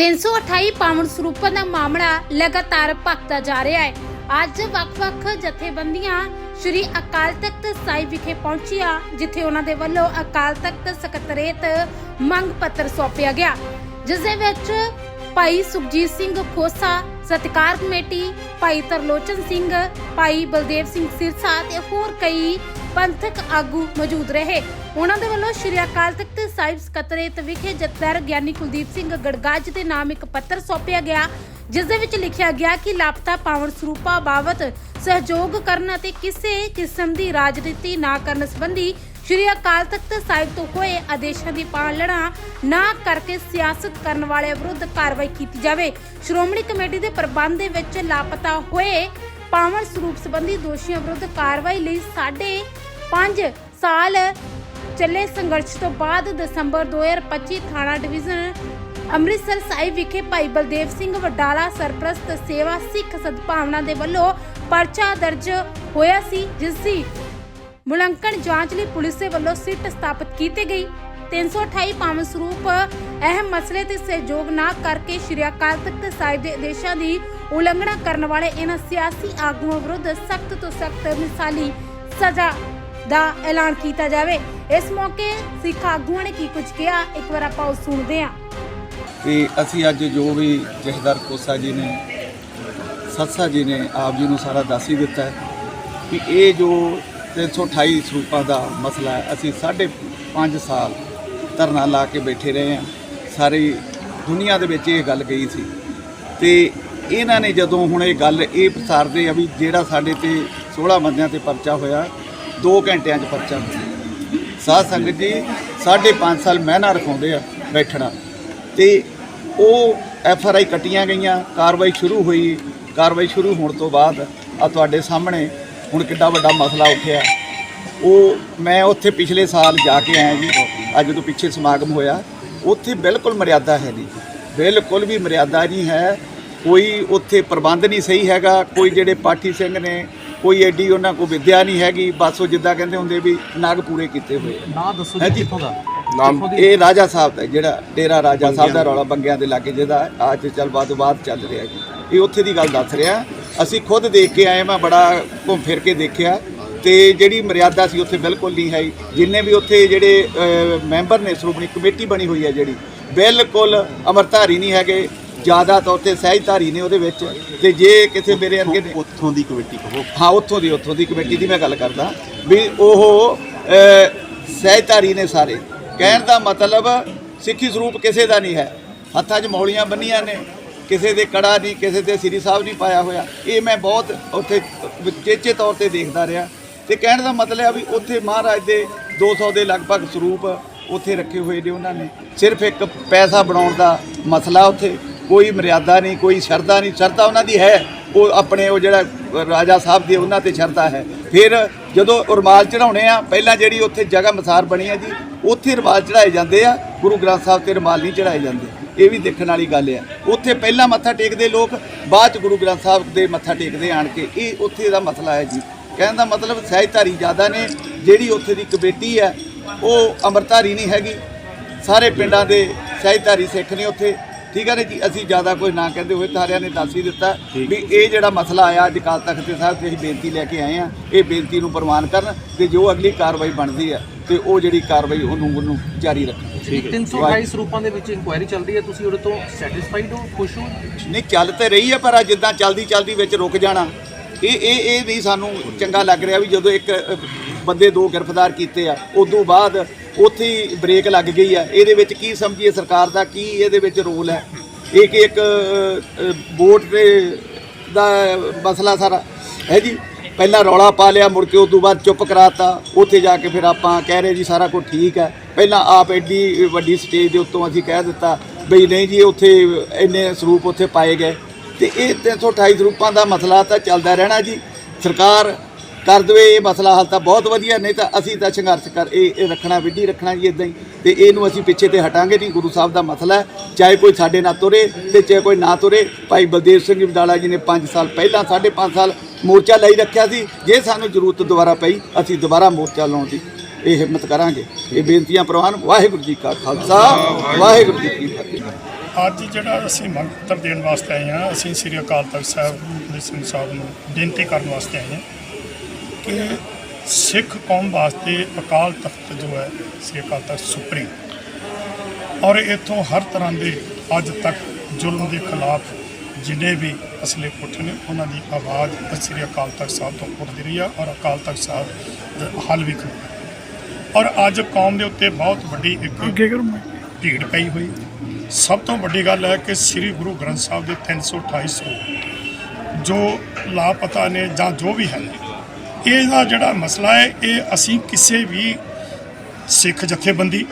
328 ਪਾਵਨ ਸਰੂਪਾਂ ਦਾ ਮਾਮਲਾ ਲਗਾਤਾਰ ਭਖਦਾ ਜਾ ਰਿਹਾ ਹੈ। ਅੱਜ ਵੱਖ-ਵੱਖ ਜਥੇਬੰਦੀਆਂ ਸ਼੍ਰੀ ਅਕਾਲ ਤਖਤ ਸਾਹਿਬ ਵਿਖੇ ਪਹੁੰਚੀਆਂ, ਜਿੱਥੇ ਉਹਨਾਂ ਦੇ ਵੱਲੋਂ ਅਕਾਲ ਤਖਤ ਸਕੱਤਰੇਤ ਮੰਗ ਪੱਤਰ ਸੌਂਪਿਆ ਗਿਆ। ਜਿਸ ਦੇ ਵਿੱਚ ਭਾਈ ਸੁਖਜੀਤ ਸਿੰਘ ਖੋਸਾ, ਸਤਿਕਾਰ ਕਮੇਟੀ, ਭਾਈ ਤਰਲੋਚਨ ਸਿੰਘ, ਭਾਈ ਬਲਦੇਵ ਸਿੰਘ ਸਿਰਸਾ ਤੇ ਹੋਰ ਕਈ ਪੰਥਕ ਆਗੂ ਮੌਜੂਦ ਰਹੇ। ਉਹਨਾਂ ਦੇ ਵੱਲੋਂ ਸ਼੍ਰੀ ਅਕਾਲ ਤਖਤ ਸਾਹਿਬ ਸਕੱਤਰੇਤ ਵਿਖੇ ਜਥੇਦਾਰ ਗਿਆਨੀ ਕੁਲਦੀਪ ਸਿੰਘ ਗੜਗੱਜ ਦੇ ਨਾਮ ਇੱਕ ਪੱਤਰ ਸੌਂਪਿਆ ਗਿਆ, ਜਿਸ ਦੇ ਵਿੱਚ ਲਿਖਿਆ ਗਿਆ ਕਿ ਲਾਪਤਾ ਪਾਵਨ ਸਰੂਪਾਂ ਬਾਬਤ ਸਹਿਯੋਗ ਕਰਨ ਅਤੇ ਕਿਸੇ ਕਿਸਮ ਦੀ ਰਾਜਨੀਤੀ ਨਾ ਕਰਨ ਸੰਬੰਧੀ ਸ਼੍ਰੀ ਅਕਾਲ ਤਖਤ ਸਾਹਿਬ ਤੋਂ ਹੋਏ ਆਦੇਸ਼ਾਂ ਦੀ ਪਾਲਣਾ ਨਾ ਕਰਕੇ ਸਿਆਸਤ ਕਰਨ ਵਾਲਿਆਂ ਵਿਰੁੱਧ ਕਾਰਵਾਈ ਕੀਤੀ ਜਾਵੇ। ਸ਼੍ਰੋਮਣੀ ਕਮੇਟੀ ਦੇ ਪ੍ਰਬੰਧ ਦੇ ਵਿੱਚ ਲਾਪਤਾ ਹੋਏ ਪਾਵਨ ਸਰੂਪ ਸੰਬੰਧੀ ਦੋਸ਼ੀਆਂ ਵਿਰੁੱਧ ਕਾਰਵਾਈ ਲਈ ਸਾਢੇ 5 ਸਾਲ ਚੱਲੇ ਸੰਘਰਸ਼ ਤੋਂ ਬਾਅਦ ਦਸੰਬਰ 2025 ਥਾਣਾ ਡਿਵੀਜ਼ਨ ਅੰਮ੍ਰਿਤਸਰ ਸਾਹਿਬ ਵਿਖੇ ਭਾਈ ਬਲਦੇਵ ਸਿੰਘ ਵਡਾਲਾ ਸਰਪ੍ਰਸਤ ਸੇਵਾ ਸਿੱਖ ਸਦਭਾਵਨਾ ਦੇ ਵੱਲੋਂ ਪਰਚਾ ਦਰਜ ਹੋਇਆ ਸੀ, ਜਿਸ ਦੀ ਮੁਲੰਕਣ ਜਾਂਚ ਲਈ ਪੁਲਿਸ ਦੇ ਵੱਲੋਂ ਸਿੱਟ ਸਥਾਪਿਤ ਕੀਤੀ ਗਈ। 328 ਪਾਵਨ ਸਰੂਪ ਅਹਿਮ ਮਸਲੇ ਤੇ ਸਹਿਯੋਗ ਨਾ ਕਰਕੇ ਸ਼੍ਰੀ ਅਕਾਲ ਤਖਤ ਸਾਹਿਬ ਦੇ ਆਦੇਸ਼ਾਂ ਦੀ ਉਲੰਘਣਾ ਕਰਨ ਵਾਲੇ ਇਹਨਾਂ ਸਿਆਸੀ ਆਗੂਆਂ ਵਿਰੁੱਧ ਸਖਤ ਤੋਂ ਸਖਤ ਮਿਸਾਲੀ ਸਜ਼ਾ ਦਾ ਐਲਾਨ ਕੀਤਾ ਜਾਵੇ। ਇਸ ਮੌਕੇ ਸਿੱਖ ਆਗੂਆਂ ਨੇ ਕੀ ਕੁਝ ਕਿਹਾ? ਇੱਕ ਵਾਰ ਆਪਾਂ ਉਹ ਸੁਣਦੇ ਹਾਂ। ਕਿ ਅਸੀਂ ਅੱਜ ਜੋ ਵੀ ਜਥੇਦਾਰ ਕੋਸਾ ਜੀ ਨੇ ਸਤਸਾ ਜੀ ਨੇ ਆਪ ਜੀ ਨੂੰ ਸਾਰਾ ਦੱਸ ਹੀ ਦਿੱਤਾ ਹੈ ਕਿ ਇਹ ਜੋ 328 ਸਰੂਪਾਂ ਦਾ ਮਸਲਾ ਹੈ, ਅਸੀਂ ਸਾਢੇ ਪੰਜ ਸਾਲ ਧਰਨਾ ਲਾ ਕੇ ਬੈਠੇ ਰਹੇ ਹਾਂ। ਸਾਰੀ ਦੁਨੀਆ ਦੇ ਵਿੱਚ ਇਹ ਗੱਲ ਗਈ ਸੀ। ਤੇ ਇਹਨਾਂ ਨੇ ਜਦੋਂ ਹੁਣ ਇਹ ਗੱਲ ਇਹ ਪ੍ਰਸਾਰਦੇ ਆ ਵੀ ਜਿਹੜਾ ਸਾਡੇ ਤੇ 16 ਬੰਦਿਆਂ ਤੇ ਪਰਚਾ ਹੋਇਆ 2 ਘੰਟਿਆਂ 'ਚ ਪਰਚਾ ਹੋਇਆ। ਸਾਧ ਸੰਗਤ ਜੀ, ਸਾਢੇ ਪੰਜ ਸਾਲ ਮਹਿਨਾ ਰਖਾਉਂਦੇ ਆ ਬੈਠਣਾ। ਤੇ ਉਹ ਐਫ ਆਰ ਆਈ ਕੱਟੀਆਂ ਗਈਆਂ, ਕਾਰਵਾਈ ਸ਼ੁਰੂ ਹੋਈ। ਕਾਰਵਾਈ ਸ਼ੁਰੂ ਹੋਣ ਤੋਂ ਬਾਅਦ ਆ ਤੁਹਾਡੇ ਸਾਹਮਣੇ ਹੁਣ ਕਿੱਡਾ ਵੱਡਾ ਮਸਲਾ ਉੱਠਿਆ। ਉਹ ਮੈਂ ਉੱਥੇ ਪਿਛਲੇ ਸਾਲ ਜਾ ਕੇ ਆਇਆ ਜੀ, ਅੱਜ ਜਦੋਂ ਪਿੱਛੇ ਸਮਾਗਮ ਹੋਇਆ। ਉੱਥੇ ਬਿਲਕੁਲ ਮਰਿਆਦਾ ਹੈ ਨਹੀਂ। ਬਿਲਕੁਲ ਵੀ ਮਰਿਆਦਾ ਨਹੀਂ ਹੈ। ਕੋਈ ਉੱਥੇ ਪ੍ਰਬੰਧ ਨਹੀਂ ਸਹੀ ਹੈਗਾ ਕੋਈ ਜਿਹੜੇ ਪਾਠੀ ਸਿੰਘ ਨੇ ਕੋਈ ਐਡੀ ਉਹਨਾਂ ਕੋਲ ਵਿਦਿਆ ਨਹੀਂ ਹੈਗੀ ਬਸ ਉਹ ਜਿੱਦਾਂ ਕਹਿੰਦੇ ਹੁੰਦੇ ਵੀ ਨਗ ਪੂਰੇ ਕੀਤੇ ਹੋਏ। ਨਾਂ ਦੱਸੋ ਜੀ। ਕਿੱਥੋਂ ਦਾ? ਨਾਮ ਇਹ ਰਾਜਾ ਸਾਹਿਬ ਦਾ ਜਿਹੜਾ ਡੇਰਾ ਰਾਜਾ ਸਾਹਿਬ ਦਾ ਰੌਲਾ ਬੰਗਿਆਂ ਦੇ ਲਾਗੇ ਜਿਹਦਾ ਅੱਜ ਚੱਲ ਬਾਅਦ ਬਾਅਦ ਚੱਲ ਰਿਹਾ ਜੀ। ਇਹ ਉੱਥੇ ਦੀ ਗੱਲ ਦੱਸ ਰਿਹਾ। ਅਸੀਂ ਖੁਦ ਦੇਖ ਕੇ ਆਏ ਮੈਂ ਬੜਾ ਘੁੰਮ ਫਿਰ ਕੇ ਦੇਖਿਆ ਤੇ ਜਿਹੜੀ ਮਰਿਆਦਾ ਸੀ ਉੱਥੇ ਬਿਲਕੁਲ ਨਹੀਂ ਹੈ। ਜਿੰਨੇ ਵੀ ਉੱਥੇ ਜਿਹੜੇ ਮੈਂਬਰ ਨੇ ਸ਼੍ਰੋਮਣੀ ਕਮੇਟੀ ਬਣੀ ਹੋਈ ਹੈ ਜਿਹੜੀ ਬਿਲਕੁਲ ਅਮਰਧਾਰੀ ਨਹੀਂ ਹੈਗੇ। ਜ਼ਿਆਦਾ ਤੌਰ ਤੇ ਸਹਿਜਧਾਰੀ ਨੇ ਉਹਦੇ ਵਿੱਚ ਤੇ ਜੇ ਕਿਸੇ ਮੇਰੇ ਅੱਗੇ ਨੇ- ਉੱਥੋਂ ਦੀ ਕਮੇਟੀ ਕਹੋ। ਹਾਂ ਉੱਥੋਂ ਦੀ ਉੱਥੋਂ ਦੀ ਕਮੇਟੀ ਦੀ ਮੈਂ ਗੱਲ ਕਰਦਾ ਵੀ ਉਹ ਸਹਿਜਧਾਰੀ ਨੇ ਸਾਰੇ। ਕਹਿਣ ਦਾ ਮਤਲਬ ਸਿੱਖੀ ਸਰੂਪ ਕਿਸੇ ਦਾ ਨਹੀਂ ਹੈ। ਹੱਥਾਂ 'ਚ ਮੌਲੀਆਂ ਬੰਨੀਆਂ ਨੇ। ਕਿਸੇ ਦੇ ਕੜਾ ਨਹੀਂ ਕਿਸੇ ਦੇ ਸ੍ਰੀ ਸਾਹਿਬ ਨਹੀਂ ਪਾਇਆ ਹੋਇਆ। ਇਹ ਮੈਂ ਬਹੁਤ ਉੱਥੇ ਚੇਚੇ ਤੌਰ ਤੇ ਦੇਖਦਾ ਰਿਹਾ। ਤੇ ਕਹਿਣ ਦਾ ਮਤਲਬ ਹੈ ਵੀ ਉੱਥੇ ਮਹਾਰਾਜ ਦੇ 200 ਦੇ ਲਗਭਗ ਸਰੂਪ ਉੱਥੇ ਰੱਖੇ ਹੋਏ ਨੇ ਉਹਨਾਂ ਨੇ। ਸਿਰਫ ਇੱਕ ਪੈਸਾ ਬਣਾਉਣ ਦਾ ਮਸਲਾ ਉੱਥੇ। ਕੋਈ ਮਰਿਆਦਾ ਨਹੀਂ, ਕੋਈ ਸ਼ਰਧਾ ਨਹੀਂ, ਸ਼ਰਧਾ ਉਹਨਾਂ ਦੀ ਹੈ। ਉਹ ਆਪਣੇ ਉਹ ਜਿਹੜਾ ਰਾਜਾ ਸਾਹਿਬ ਦੀ ਉਹਨਾਂ ਤੇ ਸ਼ਰਧਾ ਹੈ। ਫਿਰ ਜਦੋਂ ਰੁਮਾਲ ਚੜਾਉਣੇ ਆ, ਪਹਿਲਾਂ ਜਿਹੜੀ ਉੱਥੇ ਜਗ੍ਹਾ ਮਸਾਰ ਬਣੀ ਆ ਜੀ, ਉੱਥੇ ਰੁਮਾਲ ਚੜਾਏ ਜਾਂਦੇ ਆ, ਗੁਰੂ ਗ੍ਰੰਥ ਸਾਹਿਬ ਤੇ ਰੁਮਾਲ ਨਹੀਂ ਚੜਾਏ ਜਾਂਦੇ। ਇਹ ਵੀ ਦੇਖਣ ਵਾਲੀ ਗੱਲ ਆ। ਉੱਥੇ ਪਹਿਲਾਂ ਮੱਥਾ ਟੇਕਦੇ ਲੋਕ, ਬਾਅਦ ਚ ਗੁਰੂ ਗ੍ਰੰਥ ਸਾਹਿਬ ਦੇ ਮੱਥਾ ਟੇਕਦੇ ਆਣ ਕੇ, ਇਹ ਉੱਥੇ ਦਾ ਮਸਲਾ ਹੈ ਜੀ। ਕਹਿਣ ਦਾ ਮਤਲਬ ਸਹਿਜਧਾਰੀ ਜ਼ਿਆਦਾ ਨੇ, ਜਿਹੜੀ ਉੱਥੇ ਦੀ ਕਮੇਟੀ ਹੈ, ਉਹ ਅੰਮ੍ਰਿਤਧਾਰੀ ਨਹੀਂ ਹੈਗੀ। ਸਾਰੇ ਪਿੰਡਾਂ ਦੇ ਸਹਿਜਧਾਰੀ ਸਿੱਖ ਨੇ ਉੱਥੇ। ਠੀਕ ਹੈ ਨਾ ਜੀ? ਅਸੀਂ ਜ਼ਿਆਦਾ ਕੋਈ ਨਾ ਕਹਿੰਦੇ ਹੋਏ ਸਾਰਿਆਂ ਨੇ ਦੱਸ ਹੀ ਦਿੱਤਾ ਵੀ ਇਹ ਜਿਹੜਾ ਮਸਲਾ ਆਇਆ ਅੱਜ ਕਾਲ ਤਖਤ ਦੇ ਸਾਹਿਬ ਤੇ ਅਸੀਂ ਬੇਨਤੀ ਲੈ ਕੇ ਆਏ ਆ। ਇਹ ਬੇਨਤੀ ਨੂੰ ਪ੍ਰਵਾਨ ਕਰਨ ਤੇ ਜੋ ਅਗਲੀ ਕਾਰਵਾਈ ਬਣਦੀ ਹੈ ਤੇ ਉਹ ਜਿਹੜੀ ਕਾਰਵਾਈ ਉਹਨੂੰ ਉਹਨੂੰ ਜਾਰੀ ਰੱਖਣ। ਠੀਕ 328 ਸਰੂਪਾਂ ਦੇ ਵਿੱਚ ਇਨਕੁਆਇਰੀ ਚੱਲ ਰਹੀ ਹੈ। ਤੁਸੀਂ ਉਹਦੇ ਤੋਂ ਸੈਟੀਸਫਾਈਡ ਹੋ? ਖੁਸ਼ ਹੋ? ਨਹੀਂ ਚੱਲ ਤੇ ਰਹੀ ਹੈ ਪਰ ਆ ਜਿੱਦਾਂ ਚੱਲਦੀ ਚੱਲਦੀ ਵਿੱਚ ਰੁਕ ਜਾਣਾ। ਇਹ ਇਹ ਇਹ ਵੀ ਸਾਨੂੰ ਚੰਗਾ ਲੱਗ ਰਿਹਾ ਵੀ ਜਦੋਂ ਇੱਕ ਬੰਦੇ ਦੋ ਗ੍ਰਿਫਤਾਰ ਕੀਤੇ ਆ ਉਦੋਂ ਬਾਅਦ ਉੱਥੇ ਹੀ ਬ੍ਰੇਕ ਲੱਗ ਗਈ ਆ। ਇਹਦੇ ਵਿੱਚ ਕੀ ਸਮਝੀਏ ਸਰਕਾਰ ਦਾ ਕੀ ਇਹਦੇ ਵਿੱਚ ਰੋਲ ਹੈ? ਇਹ ਕਿ ਇੱਕ ਅ, ਵੋਟ ਦੇ ਦਾ ਮਸਲਾ ਸਾਰਾ ਹੈ ਜੀ। ਪਹਿਲਾਂ ਰੌਲਾ ਪਾ ਲਿਆ ਮੁੜ ਕੇ ਉਸ ਤੋਂ ਬਾਅਦ ਚੁੱਪ ਕਰਾਤਾ। ਉੱਥੇ ਜਾ ਕੇ ਫਿਰ ਆਪਾਂ ਕਹਿ ਰਹੇ ਜੀ ਸਾਰਾ ਕੁਝ ਠੀਕ ਹੈ। ਪਹਿਲਾਂ ਆਪ ਐਡੀ ਵੱਡੀ ਸਟੇਜ ਦੇ ਉੱਤੋਂ ਅਸੀਂ ਕਹਿ ਦਿੱਤਾ ਬਈ ਨਹੀਂ ਜੀ ਉੱਥੇ ਇੰਨੇ ਸਰੂਪ ਉੱਥੇ ਪਾਏ ਗਏ। ਤੇ ਇਹ 328 ਸਰੂਪਾਂ ਦਾ ਮਸਲਾ ਤਾਂ ਚੱਲਦਾ ਰਹਿਣਾ ਜੀ। ਸਰਕਾਰ ਕਰ ਦੇਵੇ ਇਹ ਮਸਲਾ ਹੱਲ ਤਾਂ ਬਹੁਤ ਵਧੀਆ, ਨਹੀਂ ਤਾਂ ਅਸੀਂ ਤਾਂ ਸੰਘਰਸ਼ ਕਰ ਇਹ ਇਹ ਰੱਖਣਾ, ਵਿੱਢੀ ਰੱਖਣਾ ਜੀ ਇਦਾਂ ਹੀ। ਤੇ ਇਹਨੂੰ ਅਸੀਂ ਪਿੱਛੇ ਤੇ ਹਟਾਂਗੇ ਨਹੀਂ। ਗੁਰੂ ਸਾਹਿਬ ਦਾ ਮਸਲਾ ਚਾਹੇ ਕੋਈ ਸਾਡੇ ਨਾਲ ਤੁਰੇ ਤੇ ਚਾਹੇ ਕੋਈ ਨਾ ਤੁਰੇ। ਭਾਈ ਬਲਦੇਵ ਸਿੰਘ ਵਿਦਾਲਾ ਜੀ ਨੇ 5 ਸਾਲ ਪਹਿਲਾਂ 5.5 ਸਾਲ ਮੋਰਚਾ ਲਈ ਰੱਖਿਆ ਸੀ। ਜੇ ਸਾਨੂੰ ਜ਼ਰੂਰਤ ਦੁਬਾਰਾ ਪਈ, ਅਸੀਂ ਦੁਬਾਰਾ ਮੋਰਚਾ ਲਾਉਣ ਦੀ ਇਹ ਹਿੰਮਤ ਕਰਾਂਗੇ। ਇਹ ਬੇਨਤੀਆਂ ਪ੍ਰਵਾਨ ਵਾਹਿਗੁਰੂ ਜੀ ਕਾ ਖਾਲਸਾ, ਵਾਹਿਗੁਰੂ ਜੀ ਕੀ ਫਤਿਹ। ਅੱਜ ਜਿਹੜਾ ਅਸੀਂ ਮੰਗ ਪੱਤਰ ਦੇਣ ਵਾਸਤੇ ਆਏ ਹਾਂ ਅਸੀਂ ਸ੍ਰੀ ਅਕਾਲ ਤਖਤ ਸਾਹਿਬ ਦੇ ਸਿੰਘ ਸਾਹਿਬ ਨੂੰ ਬੇਨਤੀ ਕਰਨ ਵਾਸਤੇ ਆਏ ਹਾਂ ਕਿ ਸਿੱਖ ਕੌਮ ਵਾਸਤੇ ਅਕਾਲ ਤਖਤ ਜੋ ਹੈ ਸ੍ਰੀ ਅਕਾਲ ਤਖਤ ਸੁਪਰੀਮ ਔਰ ਇਥੋਂ ਹਰ ਤਰ੍ਹਾਂ ਦੇ ਅੱਜ ਤੱਕ ਜ਼ੁਲਮ ਦੇ ਖਿਲਾਫ ਜਿੰਨੇ ਵੀ ਅਸਲੇ ਪੁੱਠ ਨੇ ਉਹਨਾਂ ਦੀ ਆਵਾਜ਼ ਸ੍ਰੀ ਅਕਾਲ ਤਖਤ ਸਾਹਿਬ ਤੋਂ ਉੱਠਦੀ ਰਹੀ ਆ ਔਰ ਅਕਾਲ ਤਖਤ ਸਾਹਿਬ ਦਾ ਹੱਲ ਵੀ ਕਰੂਗਾ ਔਰ ਅੱਜ ਕੌਮ ਦੇ ਉੱਤੇ ਬਹੁਤ ਵੱਡੀ ਇੱਕ ਭੀੜ ਪਈ ਹੋਈ। ਸਭ ਤੋਂ ਵੱਡੀ ਗੱਲ ਹੈ ਕਿ ਸ੍ਰੀ ਗੁਰੂ ਗ੍ਰੰਥ ਸਾਹਿਬ ਦੇ 328 ਸਰੂਪ ਜੋ ਲਾਪਤਾ ਨੇ ਜਾਂ ਜੋ ਵੀ ਹੈ ਇਹਦਾ ਜਿਹੜਾ ਮਸਲਾ ਹੈ, ਇਹ ਅਸੀਂ ਕਿਸੇ ਵੀ ਸਿੱਖ ਜਥੇਬੰਦੀ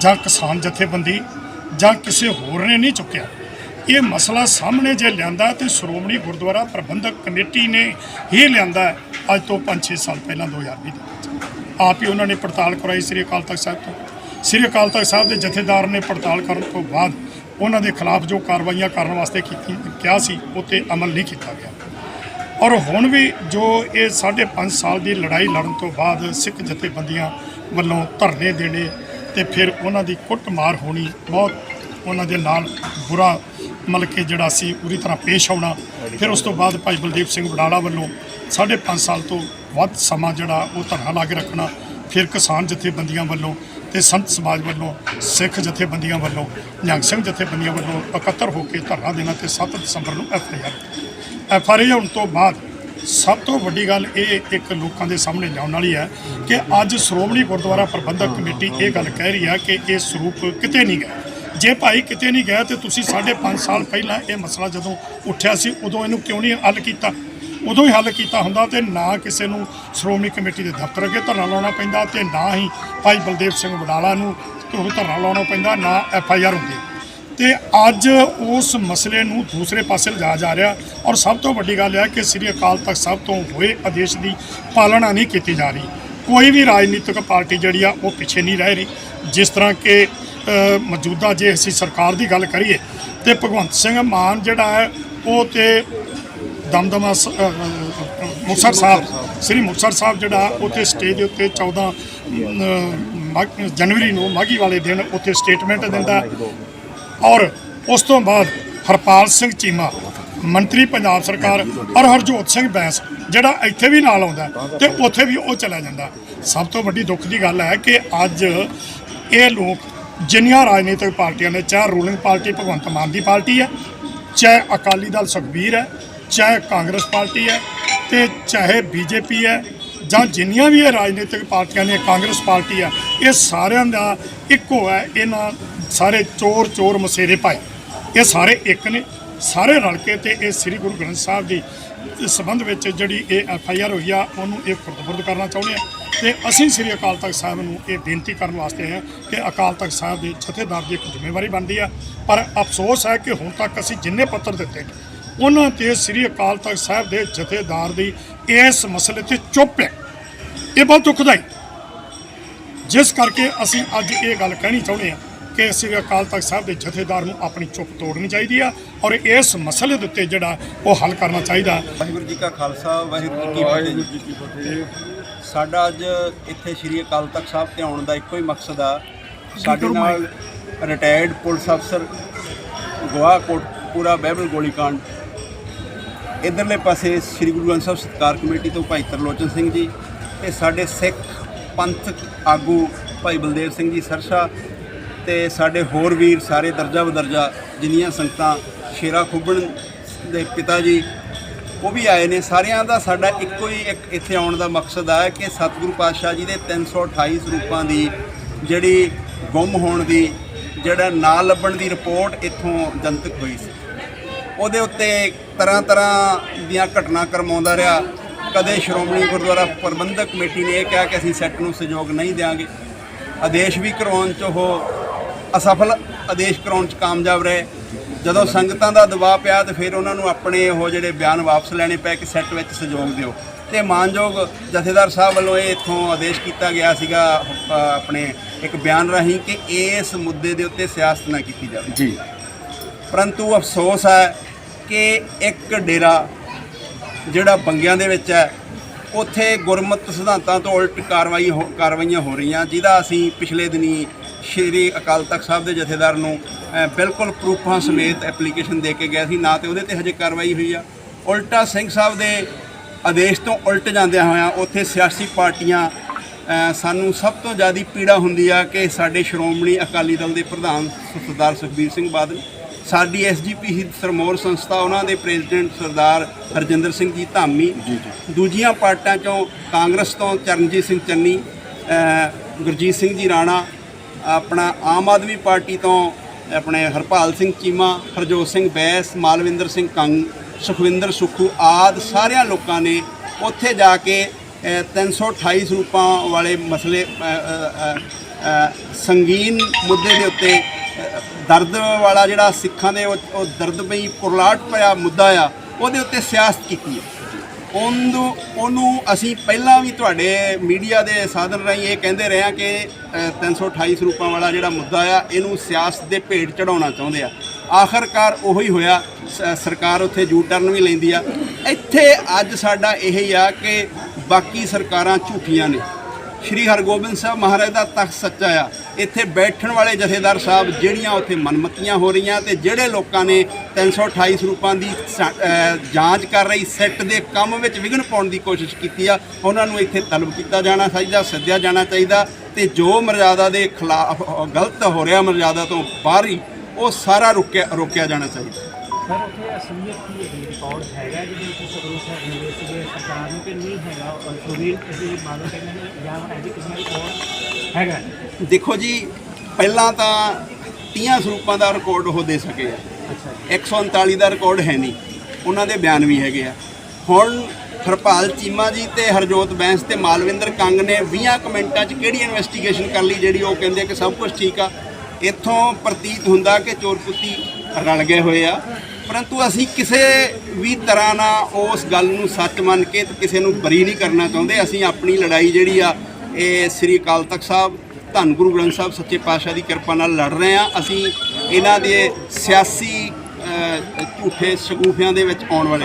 ਜਾਂ ਕਿਸਾਨ ਜਥੇਬੰਦੀ ਜਾਂ ਕਿਸੇ ਹੋਰ ਨੇ ਨਹੀਂ ਚੁੱਕਿਆ। ਇਹ ਮਸਲਾ ਸਾਹਮਣੇ ਜੇ ਲਿਆਂਦਾ ਤੇ ਸ਼੍ਰੋਮਣੀ ਗੁਰਦੁਆਰਾ ਪ੍ਰਬੰਧਕ ਕਮੇਟੀ ਨੇ ਹੀ ਲਿਆਂਦਾ ਅੱਜ ਤੋਂ 5-6 ਸਾਲ ਪਹਿਲਾਂ 2020 ਦੇ ਵਿੱਚ। ਆਪ ਹੀ ਉਹਨਾਂ ਨੇ ਪੜਤਾਲ ਕਰਾਈ ਸ੍ਰੀ ਅਕਾਲ ਤਖਤ ਸਾਹਿਬ ਤੋਂ। ਸ੍ਰੀ ਅਕਾਲ ਤਖਤ ਸਾਹਿਬ ਦੇ ਜਥੇਦਾਰ ਨੇ ਪੜਤਾਲ ਕਰਨ ਤੋਂ ਬਾਅਦ ਉਹਨਾਂ ਦੇ ਖਿਲਾਫ ਜੋ ਕਾਰਵਾਈਆਂ ਕਰਨ ਵਾਸਤੇ ਕੀਤੀ, ਕਿਹਾ ਸੀ ਉਤੇ ਅਮਲ ਨਹੀਂ ਕੀਤਾ ਗਿਆ। ਔਰ ਹੁਣ ਵੀ ਜੋ ਇਹ 5.5 ਸਾਲ ਦੀ ਲੜਾਈ ਲੜਨ ਤੋਂ ਬਾਅਦ ਸਿੱਖ ਜਥੇਬੰਦੀਆਂ ਵੱਲੋਂ ਧਰਨੇ ਦੇਣੇ ਤੇ ਫਿਰ ਉਹਨਾਂ ਦੀ ਕੁੱਟਮਾਰ ਹੋਣੀ, ਬਹੁਤ ਉਹਨਾਂ ਦੇ ਨਾਲ ਬੁਰਾ ਮਤਲਬ ਕਿ ਜਿਹੜਾ ਸੀ, ਪੂਰੀ ਤਰ੍ਹਾਂ ਪੇਸ਼ ਆਉਣਾ ਫਿਰ ਉਸ ਤੋਂ ਬਾਅਦ ਭਾਈ ਬਲਦੀਪ ਸਿੰਘ ਵਡਾਲਾ ਵੱਲੋਂ 5.5 ਸਾਲ ਤੋਂ ਵੱਧ ਸਮਾਂ ਜਿਹੜਾ ਉਹ ਧਰਨਾ ਲਾ ਕੇ ਰੱਖਣਾ, ਫਿਰ ਕਿਸਾਨ ਜਥੇਬੰਦੀਆਂ ਵੱਲੋਂ ਤੇ ਸੰਤ ਸਮਾਜ ਵੱਲੋਂ, ਸਿੱਖ ਜਥੇਬੰਦੀਆਂ ਵੱਲੋਂ, ਨਿਹੰਗ ਸਿੰਘ ਜਥੇਬੰਦੀਆਂ ਵੱਲੋਂ ਇਕੱਤਰ ਹੋ ਕੇ ਧਰਨਾ ਦੇਣਾ ਤੇ 7 ਦਸੰਬਰ ਨੂੰ F I R F R I ਹੋਣ ਤੋਂ ਬਾਅਦ ਸਭ ਤੋਂ ਵੱਡੀ ਗੱਲ ਇਹ ਇੱਕ ਲੋਕਾਂ ਦੇ ਸਾਹਮਣੇ ਲਿਆਉਣ ਵਾਲੀ ਹੈ ਕਿ ਅੱਜ ਸ਼੍ਰੋਮਣੀ ਗੁਰਦੁਆਰਾ ਪ੍ਰਬੰਧਕ ਕਮੇਟੀ ਇਹ ਗੱਲ ਕਹਿ ਰਹੀ ਹੈ ਕਿ ਇਹ ਸਰੂਪ ਕਿਤੇ ਨਹੀਂ ਗਏ ਜੇ ਭਾਈ ਕਿਤੇ ਨਹੀਂ ਗਏ ਤੇ ਤੁਸੀਂ 5.5 ਸਾਲ ਪਹਿਲਾਂ ਇਹ ਮਸਲਾ ਜਦੋਂ ਉੱਠਿਆ ਸੀ, ਉਦੋਂ ਇਹਨੂੰ ਕਿਉਂ ਨਹੀਂ ਹੱਲ ਕੀਤਾ? ਉਦੋਂ ਹੀ ਹੱਲ ਕੀਤਾ ਹੁੰਦਾ ਤੇ ਨਾ ਕਿਸੇ ਨੂੰ ਸ਼੍ਰੋਮਣੀ ਕਮੇਟੀ ਦੇ ਦਫ਼ਤਰ ਅੱਗੇ ਧਰਨਾ ਲਾਉਣਾ ਪੈਂਦਾ ਤੇ ਨਾ ਹੀ ਭਾਈ ਬਲਦੇਵ ਸਿੰਘ ਵਡਾਲਾ ਨੂੰ ਉਹ ਧਰਨਾ ਲਾਉਣਾ ਪੈਂਦਾ, ਨਾ ਐਫ ਆਈ ਆਰ ਹੁੰਦੀ। ਤੇ ਅੱਜ ਉਸ ਮਸਲੇ ਨੂੰ ਦੂਸਰੇ ਪਾਸੇ ਲਿਜਾਇਆ ਜਾ ਰਿਹਾ ਔਰ ਸਭ ਤੋਂ ਵੱਡੀ ਗੱਲ ਹੈ ਕਿ ਸ੍ਰੀ ਅਕਾਲ ਤਖਤ ਸਾਹਿਬ ਤੋਂ ਹੋਏ ਆਦੇਸ਼ ਦੀ ਪਾਲਣਾ ਨਹੀਂ ਕੀਤੀ ਜਾ ਰਹੀ। ਕੋਈ ਵੀ ਰਾਜਨੀਤਿਕ ਪਾਰਟੀ ਜਿਹੜੀ ਆ, ਉਹ ਪਿੱਛੇ ਨਹੀਂ ਰਹਿ ਰਹੀ। ਜਿਸ ਤਰ੍ਹਾਂ ਕਿ ਮੌਜੂਦਾ ਜੇ ਅਸੀਂ ਸਰਕਾਰ ਦੀ ਗੱਲ ਕਰੀਏ ਤੇ ਭਗਵੰਤ ਸਿੰਘ ਮਾਨ ਜਿਹੜਾ ਹੈ, ਉਹ ਤੇ ਦਮਦਮਾ ਸ- ਮੁਕਤਸਰ ਸਾਹਿਬ ਸ੍ਰੀ ਮੁਕਤਸਰ ਸਾਹਿਬ ਜਿਹੜਾ ਉੱਥੇ ਸਟੇਜ ਦੇ ਉੱਤੇ 14 ਅ, ਜਨਵਰੀ ਨੂੰ ਮਾਘੀ ਵਾਲੇ ਦਿਨ ਉੱਥੇ ਸਟੇਟਮੈਂਟ ਦਿੰਦਾ। ਔਰ ਉਸ ਤੋਂ ਬਾਅਦ ਹਰਪਾਲ ਸਿੰਘ ਚੀਮਾ ਮੰਤਰੀ ਪੰਜਾਬ ਸਰਕਾਰ ਔਰ ਹਰਜੋਤ ਸਿੰਘ ਬੈਂਸ ਜਿਹੜਾ ਇੱਥੇ ਵੀ ਨਾਲ ਆਉਂਦਾ ਤੇ ਉੱਥੇ ਵੀ ਉਹ ਚਲਾ ਜਾਂਦਾ। ਸਭ ਤੋਂ ਵੱਡੀ ਦੁੱਖ ਦੀ ਗੱਲ ਹੈ ਕਿ ਅੱਜ ਇਹ ਲੋਕ ਜਿੰਨੀਆਂ ਰਾਜਨੀਤਿਕ ਪਾਰਟੀਆਂ ਨੇ ਚਾਹੇ ਰੂਲਿੰਗ ਪਾਰਟੀ ਭਗਵੰਤ ਮਾਨ ਦੀ ਪਾਰਟੀ ਹੈ ਚਾਹੇ ਅਕਾਲੀ ਦਲ ਸੁਖਬੀਰ ਹੈ ਚਾਹੇ ਕਾਂਗਰਸ ਪਾਰਟੀ ਹੈ ਤੇ ਚਾਹੇ ਬੀਜੇਪੀ ਹੈ ਜਾਂ ਜਿੰਨੀਆਂ ਵੀ ਇਹ ਰਾਜਨੀਤਿਕ ਪਾਰਟੀਆਂ ਨੇ ਕਾਂਗਰਸ ਪਾਰਟੀ ਆ ਇਹ ਸਾਰਿਆਂ ਦਾ ਇੱਕੋ ਹੈ। ਇਹਨਾਂ ਸਾਰੇ ਚੋਰ ਚੋਰ ਮਸੇਰੇ ਪਾਏ ਇਹ ਸਾਰੇ ਇੱਕ ਨੇ। ਸਾਰੇ ਰਲ ਕੇ ਤੇ ਇਹ ਸ੍ਰੀ ਗੁਰੂ ਗ੍ਰੰਥ ਸਾਹਿਬ ਦੀ ਸਬੰਧ ਵਿੱਚ ਜਿਹੜੀ ਇਹ ਐਫ ਆਈ ਆਰ ਹੋਈ ਆ ਉਹਨੂੰ ਇਹ ਖੁਰਦਬੁਰਦ ਕਰਨਾ ਚਾਹੁੰਦੇ ਆ। ਤੇ ਅਸੀਂ ਸ੍ਰੀ ਅਕਾਲ ਤਖਤ ਸਾਹਿਬ ਨੂੰ ਇਹ ਬੇਨਤੀ ਕਰਨ ਵਾਸਤੇ ਆਏ ਹਾਂ ਕਿ ਅਕਾਲ ਤਖਤ ਸਾਹਿਬ ਦੇ ਜਥੇਦਾਰ ਦੀ ਇੱਕ ਜ਼ਿੰਮੇਵਾਰੀ ਬਣਦੀ ਆ। ਪਰ ਅਫਸੋਸ ਹੈ ਕਿ ਹੁਣ ਤੱਕ ਅਸੀਂ ਜਿੰਨੇ ਪੱਤਰ ਦਿੱਤੇ ਨੇ, ਉਹਨਾਂ ਤੇ ਸ੍ਰੀ ਅਕਾਲ ਤਖਤ ਸਾਹਿਬ ਦੇ ਜਥੇਦਾਰ ਦੀ ਇਸ ਮਸਲੇ ਤੇ ਚੁੱਪ ਹੈ। ਇਹ ਬਹੁਤ ਦੁਖਦਾਈ। ਜਿਸ ਕਰਕੇ ਅਸੀਂ ਅੱਜ ਇਹ ਗੱਲ ਕਹਿਣੀ ਚਾਹੁੰਦੇ ਹਾਂ ਕਿ ਸ੍ਰੀ ਅਕਾਲ ਤਖਤ ਸਾਹਿਬ ਦੇ ਜਥੇਦਾਰ ਨੂੰ ਆਪਣੀ ਚੁੱਪ ਤੋੜਨੀ ਚਾਹੀਦੀ ਆ ਔਰ ਇਸ ਮਸਲੇ ਦੇ ਉੱਤੇ ਜਿਹੜਾ ਉਹ ਹੱਲ ਕਰਨਾ ਚਾਹੀਦਾ। ਵਾਹਿਗੁਰੂ ਜੀ ਕਾ ਖਾਲਸਾ ਵਾਹਿਗੁਰੂ ਜੀ ਕੀ ਫਤਿਹ। ਸਾਡਾ ਅੱਜ ਇੱਥੇ ਸ੍ਰੀ ਅਕਾਲ ਤਖਤ ਸਾਹਿਬ ਤੇ ਆਉਣ ਦਾ ਇੱਕੋ ਹੀ ਮਕਸਦ ਆ। ਸਾਡੇ ਨਾਲ ਰਿਟਾਇਰਡ ਪੁਲਿਸ ਅਫਸਰ ਗਵਾਹ ਕੋਟਪੂਰਾ ਬਾਈਬਲ ਗੋਲੀकांड ਇਧਰਲੇ ਪਾਸੇ ਸ੍ਰੀ ਗੁਰੂ ਗ੍ਰੰਥ ਸਾਹਿਬ ਸਤਕਾਰ ਕਮੇਟੀ ਤੋਂ ਭਾਈ ਤਰਲੋਚਨ ਸਿੰਘ ਜੀ ਤੇ ਸਾਡੇ ਸਿੱਖ ਪੰਥਕ ਆਗੂ ਭਾਈ ਬਲਦੇਵ ਸਿੰਘ ਜੀ ਸਰਸ਼ਾ ਤੇ ਸਾਡੇ ਹੋਰ ਵੀਰ ਸਾਰੇ ਦਰਜਾ ਬਦਰਜਾ ਜਿੰਨੀਆਂ ਸੰਗਤਾਂ ਸ਼ੇਰਾ ਖੁੱਬਣ ਦੇ ਪਿਤਾ ਜੀ, ਉਹ ਵੀ ਆਏ ਨੇ। ਸਾਰਿਆਂ ਦਾ ਸਾਡਾ ਇੱਕੋ ਹੀ ਇੱਕ ਇੱਥੇ ਆਉਣ ਦਾ ਮਕਸਦ ਆ ਕਿ ਸਤਿਗੁਰੂ ਪਾਤਸ਼ਾਹ ਜੀ ਦੇ 328 ਸਰੂਪਾਂ ਦੀ ਜਿਹੜੀ ਗੁੰਮ ਹੋਣ ਦੀ, ਜਿਹੜਾ ਨਾ ਲੱਭਣ ਦੀ ਰਿਪੋਰਟ ਇੱਥੋਂ ਜਨਤਕ ਹੋਈ ਸੀ। ਉਹਦੇ ਉੱਤੇ ਤਰ੍ਹਾਂ ਤਰ੍ਹਾਂ ਦੀਆਂ ਘਟਨਾ ਕਰਮਾਉਂਦਾ ਰਿਹਾ। ਕਦੇ ਸ਼੍ਰੋਮਣੀ ਗੁਰਦੁਆਰਾ ਪ੍ਰਬੰਧਕ ਕਮੇਟੀ ਨੇ ਇਹ ਕਿਹਾ ਕਿ ਅਸੀਂ ਸੈੱਟ ਨੂੰ ਸਹਿਯੋਗ ਨਹੀਂ ਦੇਵਾਂਗੇ ਆਦੇਸ਼ ਵੀ ਕਰਵਾਉਣ 'ਚ ਉਹ ਅਸਫਲ ਆਦੇਸ਼ ਕਰਾਉਣ 'ਚ ਕਾਮਯਾਬ ਰਹੇ। ਜਦੋਂ ਸੰਗਤਾਂ ਦਾ ਦਬਾਅ ਪਿਆ ਤੇ ਫਿਰ ਉਹਨਾਂ ਨੂੰ ਆਪਣੇ ਉਹ ਜਿਹੜੇ ਬਿਆਨ ਵਾਪਸ ਲੈਣੇ ਪਏ ਕਿ ਸੈੱਟ ਵਿੱਚ ਸਹਿਯੋਗ ਦਿਓ। ਤੇ ਮਾਨਯੋਗ ਜਥੇਦਾਰ ਸਾਹਿਬ ਵੱਲੋਂ ਇਹ ਇੱਥੋਂ ਆਦੇਸ਼ ਕੀਤਾ ਗਿਆ ਸੀਗਾ ਆਪਣੇ ਇੱਕ ਬਿਆਨ ਰਾਹੀਂ ਕਿ ਇਸ ਮੁੱਦੇ ਦੇ ਉੱਤੇ ਸਿਆਸਤ ਨਾ ਕੀਤੀ ਜਾਵੇ। ਜੀ। ਪਰੰਤੂ ਅਫਸੋਸ ਹੈ ਕਿ ਇੱਕ ਡੇਰਾ ਜਿਹੜਾ ਬੰਗਿਆਂ ਦੇ ਵਿੱਚ ਹੈ, ਉੱਥੇ ਗੁਰਮਤ ਸਿਧਾਂਤਾਂ ਤੋਂ ਉਲਟ ਕਾਰਵਾਈ ਹੋ- ਕਾਰਵਾਈਆਂ ਹੋ ਰਹੀਆਂ, ਜਿਹਦਾ ਅਸੀਂ ਪਿਛਲੇ ਦਿਨੀ ਸ਼੍ਰੀ ਅਕਾਲ ਤਖਤ ਸਾਹਿਬ ਦੇ ਜਥੇਦਾਰ ਨੂੰ ਬਿਲਕੁਲ ਪ੍ਰੂਫਾਂ ਸਮੇਤ ਐਪਲੀਕੇਸ਼ਨ ਦੇ ਕੇ ਗਿਆ ਸੀ, ਨਾ ਤੇ ਉਹਦੇ ਤੇ ਹਜੇ ਕਾਰਵਾਈ ਹੋਈ ਆ। ਉਲਟਾ ਸਿੰਘ ਸਾਹਿਬ ਦੇ ਆਦੇਸ਼ ਤੋਂ ਉਲਟ ਜਾਂਦਿਆਂ ਹੋਇਆਂ ਉੱਥੇ ਸਿਆਸੀ ਪਾਰਟੀਆਂ ਸਾਨੂੰ ਸਭ ਤੋਂ ਜ਼ਿਆਦਾ ਪੀੜਾ ਹੁੰਦੀ ਆ ਕਿ ਸਾਡੇ ਸ਼੍ਰੋਮਣੀ ਅਕਾਲੀ ਦਲ ਦੇ ਪ੍ਰਧਾਨ ਸਰਦਾਰ ਸੁਖਬੀਰ ਸਿੰਘ ਬਾਦਲ ਸਾਡੀ ਐਸਜੀਪੀ ਹਿੰਦ ਸਰਮੋਰ ਸੰਸਥਾ ਉਹਨਾਂ ਦੇ ਪ੍ਰੈਜ਼ੀਡੈਂਟ ਸਰਦਾਰ ਹਰਜਿੰਦਰ ਸਿੰਘ ਜੀ ਧਾਮੀ ਦੂਜੀਆਂ ਪਾਰਟੀਆਂ ਚੋਂ ਕਾਂਗਰਸ ਤੋਂ ਚਰਨਜੀਤ ਸਿੰਘ ਚੰਨੀ ਗੁਰਜੀਤ ਸਿੰਘ ਜੀ ਰਾਣਾ ਆਪਣਾ ਆਮ ਆਦਮੀ ਪਾਰਟੀ ਤੋਂ ਆਪਣੇ ਹਰਪਾਲ ਸਿੰਘ ਚੀਮਾ ਹਰਜੋਤ ਸਿੰਘ ਬੈਸ ਮਾਲਵਿੰਦਰ ਸਿੰਘ ਕੰਗ ਸੁਖਵਿੰਦਰ ਸੁਖੂ ਆਦ ਸਾਰਿਆਂ ਲੋਕਾਂ ਨੇ ਉੱਥੇ ਜਾ ਕੇ ਅ, 328 ਸਰੂਪਾਂ ਵਾਲੇ ਮਸਲੇ ਸੰਗੀਨ ਮੁੱਦੇ ਦੇ ਉੱਤੇ ਦਰਦ ਵਾਲਾ ਜਿਹੜਾ ਸਿੱਖਾਂ ਦੇ ਉਹ ਦਰਦ ਪਈ ਪੁਰਲਾਟ ਪਿਆ ਮੁੱਦਾ ਆ ਉਹਦੇ ਉੱਤੇ ਸਿਆਸਤ ਕੀਤੀ ਹੈ। ਉਹਨੂੰ ਉਹਨੂੰ ਅਸੀਂ ਪਹਿਲਾਂ ਵੀ ਤੁਹਾਡੇ ਮੀਡੀਆ ਦੇ ਸਾਧਨ ਰਾਹੀਂ ਇਹ ਕਹਿੰਦੇ ਰਹੇ ਹਾਂ ਕਿ ਅ, 328 ਸਰੂਪਾਂ ਵਾਲਾ ਜਿਹੜਾ ਮੁੱਦਾ ਆ ਇਹਨੂੰ ਸਿਆਸਤ ਦੇ ਭੇਟ ਚੜਾਉਣਾ ਚਾਹੁੰਦੇ ਆ। ਆਖਰਕਾਰ ਉਹੀ ਹੋਇਆ ਸ- ਸਰਕਾਰ ਉੱਥੇ ਜੂ ਟਰਨ ਵੀ ਲੈਂਦੀ ਆ। ਇੱਥੇ ਅੱਜ ਸਾਡਾ ਇਹ ਹੀ ਆ ਕਿ ਬਾਕੀ ਸਰਕਾਰਾਂ ਝੂਠੀਆਂ ਨੇ। ਸ਼੍ਰੀ ਹਰਗੋਬਿੰਦ ਸਾਹਿਬ ਮਹਾਰਾਜ ਦਾ ਤਖਤ ਸੱਚਾ ਆ। ਇੱਥੇ ਬੈਠਣ ਵਾਲੇ ਜਥੇਦਾਰ ਸਾਹਿਬ ਜਿਹੜੀਆਂ ਉੱਥੇ ਮਨਮਤੀਆਂ ਹੋ ਰਹੀਆਂ ਤੇ ਜਿਹੜੇ ਲੋਕਾਂ ਨੇ 328 ਸਰੂਪਾਂ ਦੀ ਜਾਂਚ ਕਰ ਰਹੀ, ਸੈੱਟ ਦੇ ਕੰਮ ਵਿੱਚ ਵਿਘਨ ਪਾਉਣ ਦੀ ਕੋਸ਼ਿਸ਼ ਕੀਤੀ ਆ, ਉਹਨਾਂ ਨੂੰ ਇੱਥੇ ਤਲਬ ਕੀਤਾ ਜਾਣਾ ਚਾਹੀਦਾ, ਸੱਦਿਆ ਜਾਣਾ ਚਾਹੀਦਾ ਤੇ ਜੋ ਮਰਜ਼ਾਦਾ ਦੇ ਖਿਲਾਫ ਗਲਤ ਹੋ ਰਿਹਾ ਮਰਜ਼ਾਦਾ ਤੋਂ ਬਾਹਰੀ ਉਹ ਸਾਰਾ ਰੁਕਿਆ ਰੋਕਿਆ ਜਾਣਾ ਚਾਹੀਦਾ। ਸਰ, ਉੱਥੇ ਅਸਲੀਅਤ ਕੀ ਹੈ? ਰਿਕਾਰਡ ਹੈਗਾ ਜਿਹਦੇ ਵਿੱਚ ਸਬੂਤ ਹੈ ਮਿਲੇ ਸੀਗੇ ਸਰਕਾਰ ਨੂੰ, ਕਿ ਨਹੀਂ ਹੈਗਾ? ਸੁਨੀਲ ਅਸੀਂ ਮਾਲੂਮ ਕਹਿੰਦੇ ਨੇ, ਜਾਂ ਐਜੀ ਕਿਸੇ ਰਿਕਾਰਡ ਹੈਗਾ। ਦੇਖੋ ਜੀ ਪਹਿਲਾਂ ਤਾਂ 30 ਸਰੂਪਾਂ ਦਾ ਰਿਕਾਰਡ ਉਹ ਦੇ ਸਕੇ ਆ। ਅੱਛਾ 139 ਦਾ ਰਿਕਾਰਡ ਹੈ ਨਹੀਂ। ਉਹਨਾਂ ਦੇ ਬਿਆਨ ਵੀ ਹੈਗੇ ਆ। ਹੁਣ ਹਰਪਾਲ ਚੀਮਾ ਜੀ ਤੇ ਹਰਜੋਤ ਬੈਂਸ ਤੇ ਮਾਲਵਿੰਦਰ ਕੰਗ ਨੇ 20 ਕਮੈਂਟਾਂ 'ਚ ਕਿਹੜੀ ਇਨਵੈਸਟੀਗੇਸ਼ਨ ਕਰ ਲਈ ਜਿਹੜੀ ਉਹ ਕਹਿੰਦੇ ਕਿ ਸਭ ਕੁਝ ਠੀਕ ਆ। ਇੱਥੋਂ ਪ੍ਰਤੀਤ ਹੁੰਦਾ ਕਿ ਚੋਰ ਕੁੱਤੀ ਰਲ ਗਏ ਹੋਏ ਆ। ਪਰੰਤੂ ਅਸੀਂ ਕਿਸੇ ਵੀ ਤਰ੍ਹਾਂ ਨਾਲ ਉਸ ਗੱਲ ਨੂੰ ਸੱਚ ਮੰਨ ਕੇ ਕਿਸੇ ਨੂੰ ਬਰੀ ਨਹੀਂ ਕਰਨਾ ਚਾਹੁੰਦੇ। ਅਸੀਂ ਆਪਣੀ ਲੜਾਈ ਜਿਹੜੀ ਆ ਇਹ ਸ੍ਰੀ ਅਕਾਲ ਤਖਤ ਸਾਹਿਬ, ਧੰਨ ਗੁਰੂ ਗ੍ਰੰਥ ਸਾਹਿਬ ਸੱਚੇ ਪਾਤਸ਼ਾਹ ਦੀ ਕਿਰਪਾ ਨਾਲ ਲੜ ਰਹੇ ਆ ਅਸੀਂ ਇਹਨਾਂ ਦੇ ਸਿਆਸੀ ਝੂਠੇ ਸ਼ਗੂਫਿਆਂ ਦੇ ਵਿੱਚ ਆਉਣ ਵਾਲੇ